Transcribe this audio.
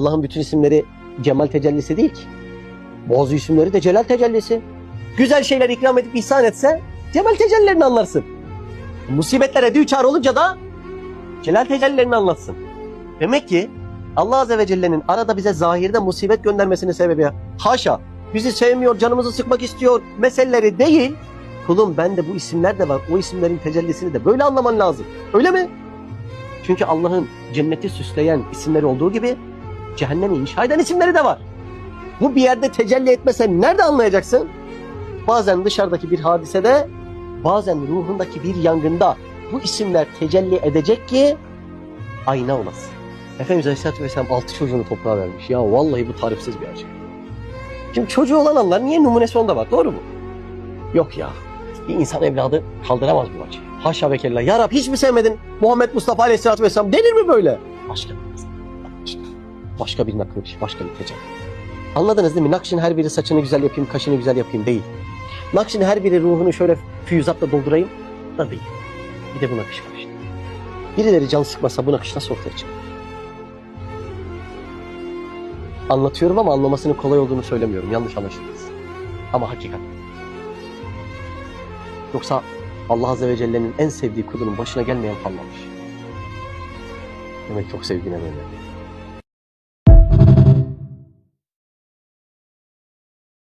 Allah'ın bütün isimleri cemal tecellisi değil ki. Bazı isimleri de celal tecellisi. Güzel şeyler ikram edip ihsan etse cemal tecellilerini anlarsın. Musibetlere düçar olunca da celal tecellilerini anlatsın. Demek ki Allah Azze ve Celle'nin arada bize zahirde musibet göndermesinin sebebi haşa bizi sevmiyor, canımızı sıkmak istiyor meseleleri değil. Kulum bende bu isimler de var. O isimlerin tecellisini de böyle anlaman lazım. Öyle mi? Çünkü Allah'ın cenneti süsleyen isimleri olduğu gibi cehennemi inşa eden isimleri de var. Bu bir yerde tecelli etmese nerede anlayacaksın? Bazen dışarıdaki bir hadisede, bazen ruhundaki bir yangında bu isimler tecelli edecek ki ayna olasın. Efendimiz Aleyhisselatü Vesselam altı çocuğunu toprağa vermiş. Ya vallahi bu tarifsiz bir acı. Şimdi çocuğu olan anlar niye numunesi onda var doğru mu? Yok ya. Bir insan evladı kaldıramaz bu acıyı. Haşa ve kella. Ya Rab hiç mi sevmedin Muhammed Mustafa Aleyhisselatü Vesselam denir mi böyle? Başka bir Başka bir nakış, başka bir tecelli. Anladınız değil mi? Nakşin her biri saçını güzel yapayım, kaşını güzel yapayım değil. Nakşin her biri ruhunu şöyle füyüzatla doldurayım da değil. Bir de bu nakış var işte. Birileri can sıkmasa bu nakış nasıl ortaya çıkar? Anlatıyorum ama anlamasının kolay olduğunu söylemiyorum. Yanlış anlaşılmasın. Ama hakikat. Yoksa Allah Azze ve Celle'nin en sevdiği kulunun başına gelmeyen kalmamış. Demek çok sevdiğine böyle.